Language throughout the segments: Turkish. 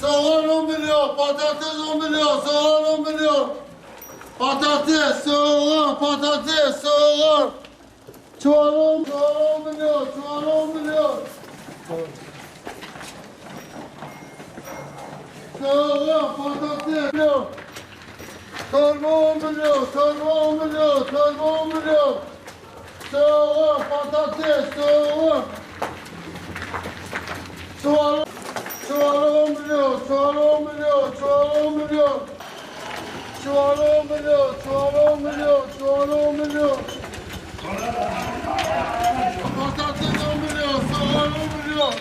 Soğan 10 milyon, patates 10 milyon, soğan 10 milyon. Patates, soğan, patates, soğan. Çuval 10, çuval 10 milyon, çuval 10 milyon. Soğan, patates, milyon. Torba 10 milyon, torba 10 milyon, torba 10 milyon. Soğan, patates, soğan. Çuval, çuval 10 milyon, çuval 10 milyon, çuval 10 milyon. Çuval 10 milyon, çuval 10 milyon, çuval 10 milyon. Patates 10 milyon, soğan 10 milyon.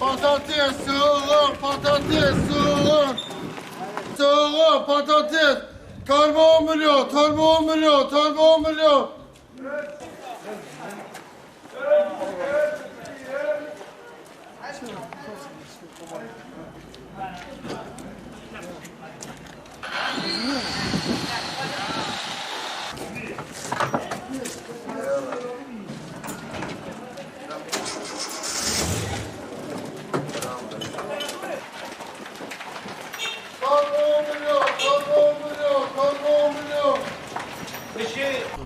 Patates, soğan, patates, soğan. Soğan, patates. Torba 10 milyon, torba 10 milyon, torba 10 milyon. Torba 10 milyon, torba 10 milyon, torba 10 milyon.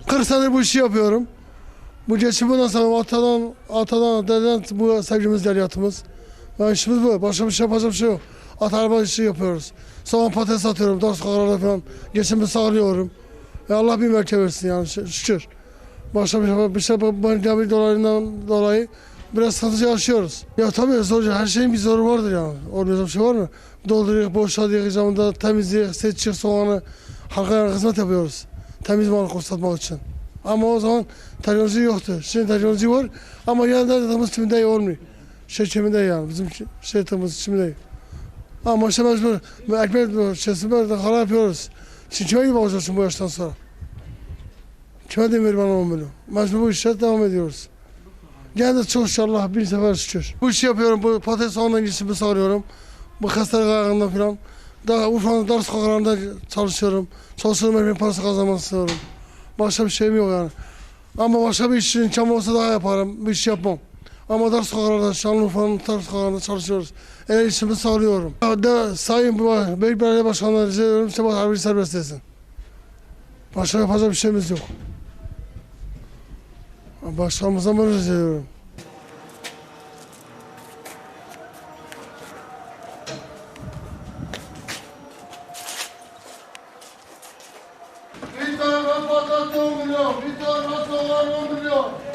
40 senedir bu işi yapıyorum. Bu geçimden sonra atadan, atadan, dededen bu sevgimiz, deliyatımız. Ben işimiz bu. Başka bir şey yapacak bir şey yok. At araba işi yapıyoruz. Soğan patates satıyorum. Ders sokaklarda falan. Geçimimi sağlıyorum. Ve Allah bir merke versin yani şü- şükür. Başka bir şey, bir şey bu pandemi dolayından dolayı biraz sıkıntı yaşıyoruz. Ya tabii zor, her şeyin bir zoru vardır yani. Olmayacak bir şey var mı? Dolduruyor, boşaltıyor, zamanda temizliyor, seçiyor soğanı. Halka hizmet yapıyoruz. Temiz mal satmak için. Ama o zaman teknoloji yoktu. Şimdi teknoloji var ama yine de dedemiz çiminde olmuyor. Şey çiminde yani bizim şey- şeytimiz çiminde. Ama işte mecbur ekmek şeysi böyle hala yapıyoruz. Şimdi kime gibi bakacaksın bu yaştan sonra? Kime demir bana 10 milyon? Mecbur bu işe devam ediyoruz. Gene de çok inşallah bir sefer şükür. Bu işi yapıyorum. Bu patates soğanla ilgisini sağlıyorum. Bu hastalık ayağında falan. Daha Urfa'nın dar sokaklarında çalışıyorum. Çalışıyorum ekmek parası kazanmak istiyorum. Başka bir şeyim yok yani. Ama başka bir iş imkanım olsa daha yaparım. Bir iş yapmam. Ama dar sokaklarda, Şanlıurfa'nın dar sokaklarında çalışıyoruz. El işimi sağlıyorum. De, sayın Büyük Belediye Başkanı'na rica ediyorum. Sebat Harbi'yi serbest etsin. Başka yapacak bir şeyimiz yok. Başkanımıza bunu rica ediyorum. Bir tane patates 10 milyon, bir tane soğan 10 milyon.